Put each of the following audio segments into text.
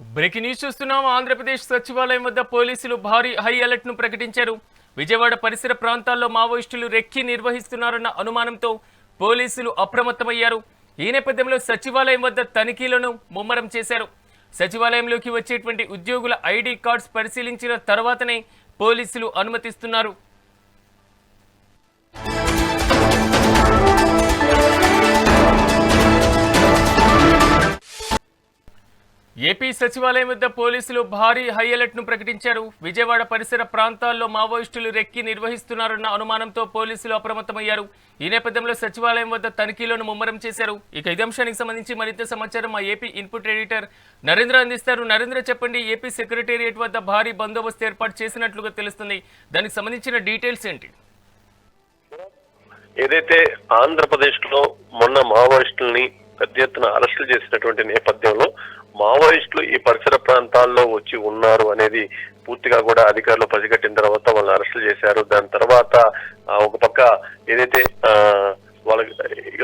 Breaking news చూస్తున్నాం. ఆంధ్రప్రదేశ్ సచివాలయం వద్ద పోలీసులు భారీ హై అలర్ట్ను ప్రకటించారు. విజయవాడ పరిసర ప్రాంతాల్లో మావోయిస్టులు రెక్కి నిర్వహిస్తున్నారన్న అనుమానంతో పోలీసులు అప్రమత్తమయ్యారు. ఈ నేపథ్యంలో సచివాలయం వద్ద తనిఖీలను ముమ్మరం చేశారు. సచివాలయంలోకి వచ్చేటువంటి ఉద్యోగుల ఐడి కార్డ్స్ పరిశీలించిన తర్వాతనే పోలీసులు అనుమతిస్తున్నారు. ఏపీ సచివాలయం వద్ద పోలీసులు భారీ హై అలర్ట్ను ప్రకటించారు. విజయవాడ పరిసర ప్రాంతాల్లో మావోయిస్టులు రెక్కి నిర్వహిస్తున్నారన్న అనుమానంతో పోలీసులు అప్రమత్తమయ్యారు. ఈ నేపథ్యంలో సచివాలయం వద్ద తనిఖీలను ముమ్మరం చేశారు. ఇక ఇదే అంశానికి సంబంధించి మరింత సమాచారం మా ఏపీ ఇన్పుట్ ఎడిటర్ నరేంద్ర అందిస్తారు. నరేంద్ర చెప్పండి ఏపీ సెక్రటేరియట్ వద్ద భారీ బందోబస్తు ఏర్పాటు చేసినట్లుగా తెలుస్తుంది. దానికి సంబంధించిన డీటెయిల్స్ ఏంటి? ఏదైతే ఆంధ్రప్రదేశ్లో మొన్న మావోయిస్టుల్ని పెద్ద ఎత్తున అరెస్టులు చేసినటువంటి నేపథ్యంలో మావోయిస్టులు ఈ పరిసర ప్రాంతాల్లో వచ్చి ఉన్నారు అనేది పూర్తిగా కూడా అధికారులు పసిగట్టిన తర్వాత వాళ్ళని అరెస్టులు చేశారు. దాని తర్వాత ఒక పక్క ఏదైతే వాళ్ళ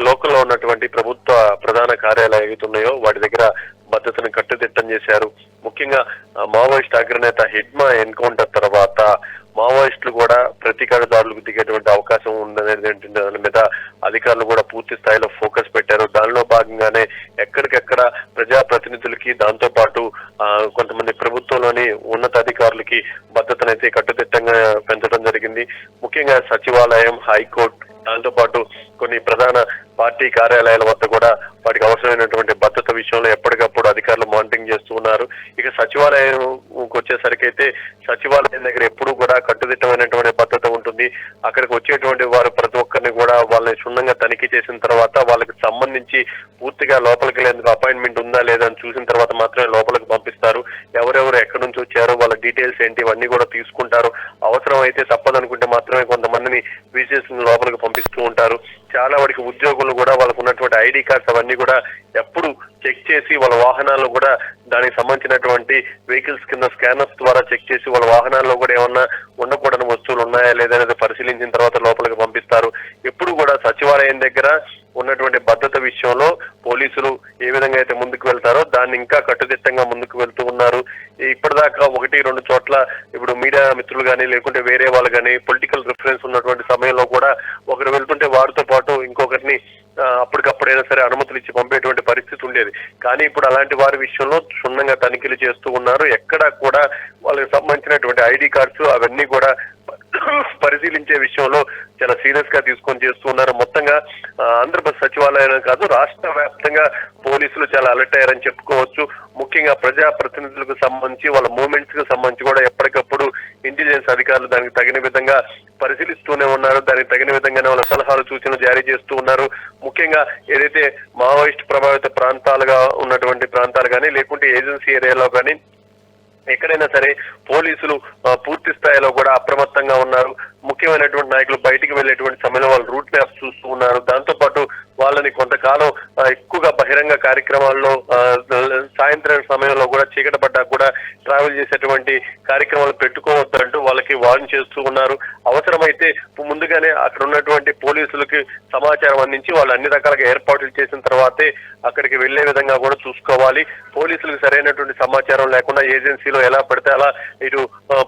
లోకల్లో ఉన్నటువంటి ప్రభుత్వ ప్రధాన కార్యాలయాలు ఏవైతే ఉన్నాయో వాటి దగ్గర భద్రతను కట్టుదిట్టం చేశారు. ముఖ్యంగా మావోయిస్ట్ అగ్రనేత హిడ్మా ఎన్కౌంటర్ తర్వాత మావోయిస్టులు కూడా ప్రతీకారదారులకు దిగేటువంటి అవకాశం ఉందనేది దాని మీద అధికారులు కూడా పూర్తి స్థాయిలో ఫోకస్ అధికారులకి దాంతో పాటు కొంతమంది ప్రభుత్వంలోని ఉన్నతాధికారులకి భద్రతనైతే కట్టుదిట్టంగా పెంచడం జరిగింది. ముఖ్యంగా సచివాలయం హైకోర్టు దాంతో పాటు కొన్ని ప్రధాన పార్టీ కార్యాలయాల వద్ద కూడా వాటికి అవసరమైనటువంటి భద్రత విషయంలో ఎప్పటికప్పుడు అధికారులు మానిటరింగ్ చేస్తూ ఉన్నారు. ఇక సచివాలయం వచ్చేసరికి అయితే సచివాలయం దగ్గర ఎప్పుడూ కూడా కట్టుదిట్టమైనటువంటి భద్రత ఉంటుంది అక్కడికి వచ్చేటువంటి వారు ప్రతి ఒక్కరిని కూడా వాళ్ళని క్షుణ్ణంగా తనిఖీ చేసిన తర్వాత వాళ్ళకి సంబంధించి పూర్తిగా లోపలికి వెళ్ళేందుకు అపాయింట్మెంట్ ఉందా లేదా అని చూసిన తర్వాత మాత్రమే లోపలికి పంపిస్తారు. ఎవరెవరు ఎక్కడి నుంచి వచ్చారో వాళ్ళ డీటెయిల్స్ ఏంటి ఇవన్నీ కూడా తీసుకుంటారు. అవసరం అయితే తప్పదనుకుంటే మాత్రమే కొంతమందిని విజిఎస్ లోపలికి పంపిస్తూ ఉంటారు. చాలా వాడికి ఉద్యోగులు కూడా వాళ్ళకు ఉన్నటువంటి ఐడి కార్డ్స్ అవన్నీ కూడా ఎప్పుడు చెక్ చేసి వాళ్ళ వాహనాలు కూడా దానికి సంబంధించినటువంటి వెహికల్స్ కింద స్కానర్స్ ద్వారా చెక్ చేసి వాళ్ళ వాహనాల్లో కూడా ఏమన్నా ఉండకూడని వస్తువులు ఉన్నాయా లేదనేది పరిశీలించిన తర్వాత లోపలికి పంపిస్తారు. ఎప్పుడు కూడా సచివాలయం దగ్గర ఉన్నటువంటి భద్రత విషయంలో పోలీసులు ఏ విధంగా అయితే ముందుకు వెళ్తారో దాన్ని ఇంకా కట్టుదిట్టంగా ముందుకు వెళ్తూ ఉన్నారు. ఇప్పటిదాకా ఒకటి రెండు చోట్ల ఇప్పుడు మీడియా మిత్రులు కానీ లేకుంటే వేరే వాళ్ళు కానీ పొలిటికల్ రిఫరెన్స్ ఉన్నటువంటి సమయంలో కూడా ఒకరు వెళ్తుంటే వారితో పాటు ఇంకొకరిని అప్పటికప్పుడైనా సరే అనుమతులు ఇచ్చి పంపేటువంటి పరిస్థితి ఉండేది. కానీ ఇప్పుడు అలాంటి వారి విషయంలో క్షుణ్ణంగా తనిఖీలు చేస్తూ ఉన్నారు. ఎక్కడా కూడా వాళ్ళకి సంబంధించినటువంటి ఐడి కార్డ్స్ అవన్నీ కూడా పరిశీలించే విషయంలో చాలా సీరియస్గా తీసుకొని చేస్తున్నారు మొత్తంగా ఆంధ్రప్రదేశ్ సచివాలయం కాదు రాష్ట్ర వ్యాప్తంగా పోలీసులు చాలా అలర్ట్ అయ్యారని చెప్పుకోవచ్చు. ముఖ్యంగా ప్రజా ప్రతినిధులకు సంబంధించి వాళ్ళ మూమెంట్స్కి సంబంధించి కూడా ఎప్పటికప్పుడు ఇంటెలిజెన్స్ అధికారులు దానికి తగిన విధంగా పరిశీలిస్తూనే ఉన్నారు. దానికి తగిన విధంగానే వాళ్ళ సలహాలు సూచనలు జారీ చేస్తూ ఉన్నారు. ముఖ్యంగా ఏదైతే మావోయిస్ట్ ప్రభావిత ప్రాంతాలుగా ఉన్నటువంటి ప్రాంతాలు కానీ లేకుంటే ఏజెన్సీ ఏరియాలో కానీ ఎక్కడైనా సరే పోలీసులు పూర్తి స్థాయిలో కూడా అప్రమత్తంగా ఉన్నారు. ముఖ్యమైనటువంటి నాయకులు బయటికి వెళ్ళేటువంటి సమయంలో వాళ్ళు రూట్ మ్యాప్స్ చూస్తూ ఉన్నారు. దాంతో పాటు వాళ్ళని కొంతకాలం ఎక్కువగా బహిరంగ కార్యక్రమాల్లో సాయంత్రం సమయంలో కూడా చీకట పడ్డా కూడా ట్రావెల్ చేసేటువంటి కార్యక్రమాలు పెట్టుకోవద్దంటూ వాళ్ళకి వార్న్ చేస్తూ ఉన్నారు. అవసరమైతే ముందుగానే అక్కడ ఉన్నటువంటి పోలీసులకి సమాచారం అందించి వాళ్ళు అన్ని రకాలుగా ఏర్పాట్లు చేసిన తర్వాతే అక్కడికి వెళ్ళే విధంగా కూడా చూసుకోవాలి. పోలీసులకు సరైనటువంటి సమాచారం లేకుండా ఏజెన్సీలో ఎలా పడితే అలా ఇటు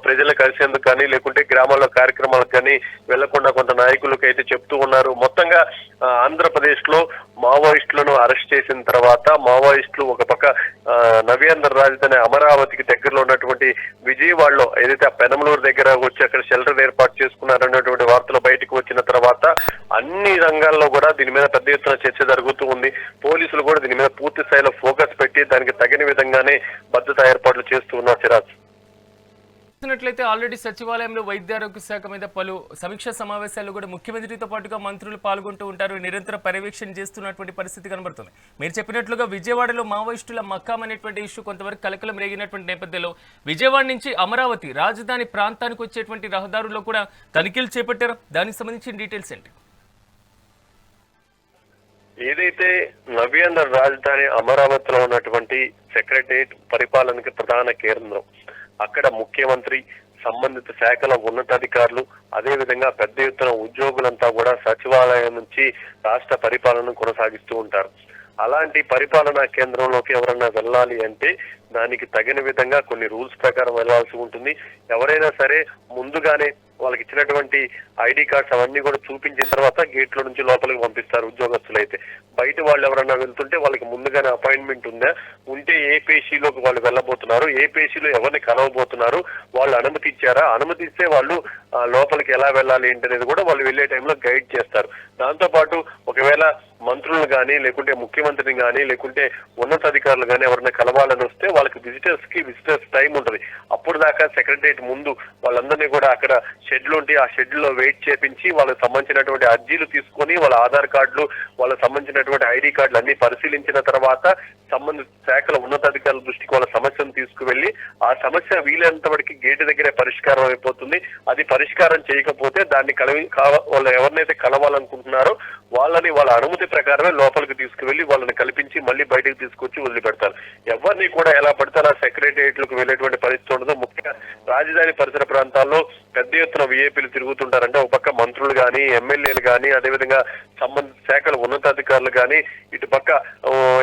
ప్రజలు కలిసేందుకు కానీ లేకుంటే గ్రామాల్లో కార్యక్రమాలకు కానీ వెళ్ళకుండా కొంత నాయకులకు అయితే చెప్తూ ఉన్నారు. మొత్తంగా ఆంధ్రప్రదేశ్ లో మావోయిస్టులను అరెస్ట్ చేసిన తర్వాత మావోయిస్టులు ఒక పక్క ఆ, నవ్యాంధ్ర రాజధాని అమరావతికి దగ్గరలో ఉన్నటువంటి విజయవాడలో ఏదైతే ఆ పెనమలూరు దగ్గర వచ్చి అక్కడ షెల్టర్ ఏర్పాటు చేసుకున్నారన్నటువంటి వార్తలు బయటకు వచ్చిన తర్వాత అన్ని రంగాల్లో కూడా దీని మీద పెద్ద ఎత్తున చర్చ జరుగుతూ ఉంది. పోలీసులు కూడా దీని మీద పూర్తి స్థాయిలో ఫోకస్ పెట్టి దానికి తగిన విధంగానే భద్రతా ఏర్పాట్లు చేస్తూ ఉన్నారు సిరాజ్. చూస్తున్నట్లయితే ఆల్రెడీ సచివాలయంలో వైద్యారోగ్య శాఖ మీద పలు సమీక్షా సమావేశాలు కూడా ముఖ్యమంత్రితో పాటుగా మంత్రులు పాల్గొంటూ ఉంటారు. నిరంతర పర్యవేక్షణ చేస్తున్నటువంటి పరిస్థితి కనబడుతుంది. మీరు చెప్పినట్లుగా విజయవాడలో మావోయిస్టుల మక్కాం అనేటువంటి ఇష్యూ కొంతవరకు కలకలం రేగినటువంటి నేపథ్యంలో విజయవాడ నుంచి అమరావతి రాజధాని ప్రాంతానికి వచ్చేటువంటి రహదారుల్లో కూడా తనిఖీలు చేపట్టారు? దానికి సంబంధించిన డీటెయిల్స్ ఏంటి? ఏదైతే నవ్యాంధ్ర రాజధాని అమరావతిలో ఉన్నటువంటి సెక్రటరియట్ పరిపాలనకి ప్రధాన కేంద్రం అక్కడ ముఖ్యమంత్రి సంబంధిత శాఖల ఉన్నతాధికారులు అదే విధంగా పెద్ద ఎత్తున ఉద్యోగులంతా కూడా సచివాలయం నుంచి రాష్ట్ర పరిపాలన కొనసాగిస్తూ ఉంటారు. అలాంటి పరిపాలనా కేంద్రంలోకి ఎవరైనా వెళ్ళాలి అంటే దానికి తగిన విధంగా కొన్ని రూల్స్ ప్రకారం వెళ్ళాల్సి ఉంటుంది. ఎవరైనా సరే ముందుగానే వాళ్ళకి ఇచ్చినటువంటి ఐడి కార్డ్స్ అవన్నీ కూడా చూపించిన తర్వాత గేట్ల నుంచి లోపలికి పంపిస్తారు ఉద్యోగస్తులు అయితే. బయట వాళ్ళు ఎవరన్నా వెళ్తుంటే వాళ్ళకి ముందుగానే అపాయింట్మెంట్ ఉందా? ఉంటే ఏ పేషీలోకి వాళ్ళు వెళ్ళబోతున్నారు? ఏ పేషీలో ఎవరిని కలవబోతున్నారు? వాళ్ళు అనుమతి ఇచ్చారా? అనుమతి ఇస్తే వాళ్ళు లోపలికి ఎలా వెళ్ళాలి ఏంటి అనేది కూడా వాళ్ళు వెళ్ళే టైంలో గైడ్ చేస్తారు. దాంతో పాటు ఒకవేళ మంత్రులను కానీ లేకుంటే ముఖ్యమంత్రిని కానీ లేకుంటే ఉన్నతాధికారులు కానీ ఎవరైనా కలవాలని వస్తే వాళ్ళకి విజిటర్స్కి విజిటర్స్ టైం ఉంటుంది. అప్పుడు దాకా సెక్రటరియట్ ముందు వాళ్ళందరినీ కూడా అక్కడ షెడ్లు ఉంటే ఆ షెడ్లో వెయిట్ చేపించి వాళ్ళకి సంబంధించినటువంటి అర్జీలు తీసుకొని వాళ్ళ ఆధార్ కార్డులు వాళ్ళకి సంబంధించినటువంటి ఐడి కార్డులు అన్ని పరిశీలించిన తర్వాత సంబంధిత శాఖల ఉన్నతాధికారుల దృష్టికి వాళ్ళ సమస్యను తీసుకువెళ్ళి ఆ సమస్య వీలైనంత వరకు గేటు దగ్గరే పరిష్కారం అయిపోతుంది. అది పరిష్కారం చేయకపోతే దాన్ని కలవి వాళ్ళు ఎవరినైతే కలవాలనుకుంటున్నారో వాళ్ళని వాళ్ళ అనుమతి ప్రకారమే లోపలికి తీసుకువెళ్ళి వాళ్ళని కల్పించి మళ్ళీ బయటకు తీసుకొచ్చి వదిలిపెడతారు. ఎవరిని కూడా ఎలా పడితే అలా సెక్రటరియట్లకు వెళ్ళేటువంటి పరిస్థితి ఉండదు. ముఖ్యంగా రాజధాని పరిసర ప్రాంతాల్లో పెద్ద ఎత్తున విఏపీలు తిరుగుతుంటారంటే ఒక పక్క మంత్రులు కానీ ఎమ్మెల్యేలు కానీ అదేవిధంగా సంబంధిత శాఖల ఉన్నతాధికారులు కానీ ఇటు పక్క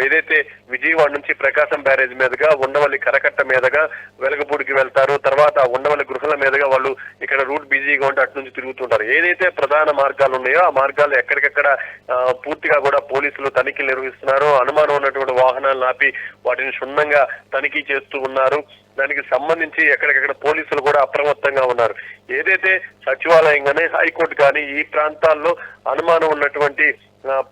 ఏదైతే విజయవాడ నుంచి ప్రకాశం బ్యారేజ్ మీదుగా ఉండవల్లి కరకట్ట మీదుగా వెలగపూడికి వెళ్తారు. తర్వాత ఉండవల్లి గృహాల మీదుగా వాళ్ళు ఇక్కడ రూట్ ఉంటే అటు నుంచి తిరుగుతుంటారు. ఏదైతే ప్రధాన మార్గాలు ఉన్నాయో ఆ మార్గాలు ఎక్కడికెక్కడ పూర్తిగా కూడా పోలీసులు తనిఖీలు నిర్వహిస్తున్నారు. అనుమానం ఉన్నటువంటి వాహనాలను ఆపి వాటిని క్షుణ్ణంగా తనిఖీ చేస్తూ ఉన్నారు. దానికి సంబంధించి ఎక్కడికక్కడ పోలీసులు కూడా అప్రమత్తంగా ఉన్నారు. ఏదైతే సచివాలయం కానీ హైకోర్టు కానీ ఈ ప్రాంతాల్లో అనుమానం ఉన్నటువంటి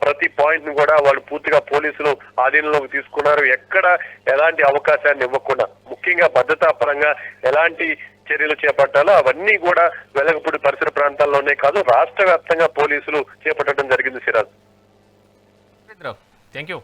ప్రతి పాయింట్ను కూడా వాళ్ళు పూర్తిగా పోలీసులు ఆధీనంలోకి తీసుకున్నారు. ఎక్కడ ఎలాంటి అవకాశాన్ని ఇవ్వకుండా ముఖ్యంగా భద్రతా పరంగా ఎలాంటి చర్యలు చేపట్టాలో? అవన్నీ కూడా వెలగపూడి పరిసర ప్రాంతాల్లోనే కాదు రాష్ట్ర వ్యాప్తంగా పోలీసులు చేపట్టడం జరిగింది సిరాజ్. Thank you